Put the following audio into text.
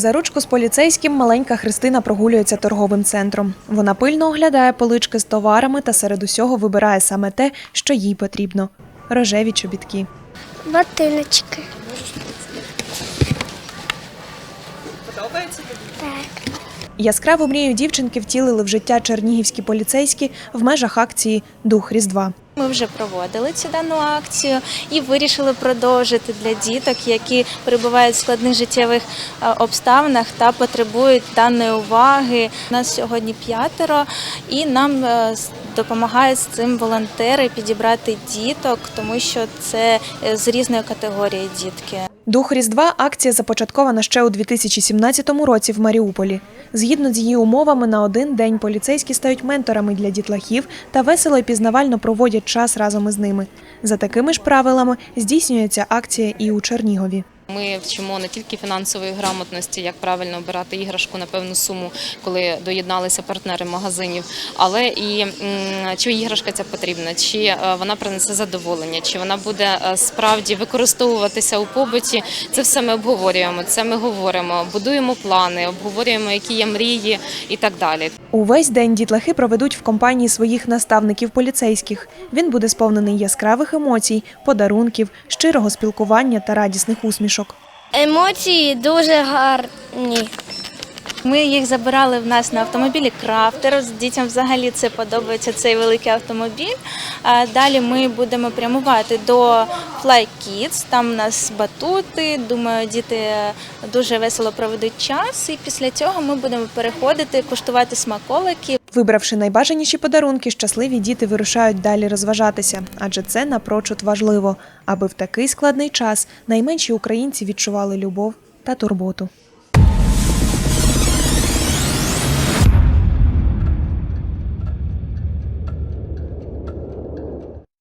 За ручку з поліцейським маленька Христина прогулюється торговим центром. Вона пильно оглядає полички з товарами та серед усього вибирає саме те, що їй потрібно рожеві чобітки. Ботиночки. Подобається тобі? Так. Яскраву мрію дівчинки втілили в життя чернігівські поліцейські в межах акції Дух Різдва. Ми вже проводили цю дану акцію і вирішили продовжити для діток, які перебувають в складних життєвих е, обставинах та потребують даної уваги. У Нас сьогодні п'ятеро, і нам е, допомагають з цим волонтери підібрати діток, тому що це е, з різної категорії дітки. Дух Різдва акція започаткована ще у 2017 році в Маріуполі. Згідно з її умовами, на один день поліцейські стають менторами для дітлахів та весело і пізнавально проводять час разом із ними. За такими ж правилами здійснюється акція і у Чернігові. Ми вчимо не тільки фінансової грамотності, як правильно обирати іграшку на певну суму, коли доєдналися партнери магазинів, але і чи іграшка ця потрібна, чи е, вона принесе задоволення, чи вона буде е, справді використовуватися у побуті. Це все ми обговорюємо. Це ми говоримо, будуємо плани, обговорюємо, які є мрії і так далі. Увесь день дітлахи проведуть в компанії своїх наставників поліцейських. Він буде сповнений яскравих емоцій, подарунків, щирого спілкування та радісних усмішок. Емоції дуже гарні. Ми їх забирали в нас на автомобілі крафтер. Дітям взагалі це подобається цей великий автомобіль. А Далі ми будемо прямувати до Fly Kids. Там у нас батути. Думаю, діти дуже весело проведуть час. І після цього ми будемо переходити, куштувати смаколики. Вибравши найбажаніші подарунки, щасливі діти вирушають далі розважатися, адже це напрочуд важливо, аби в такий складний час найменші українці відчували любов та турботу.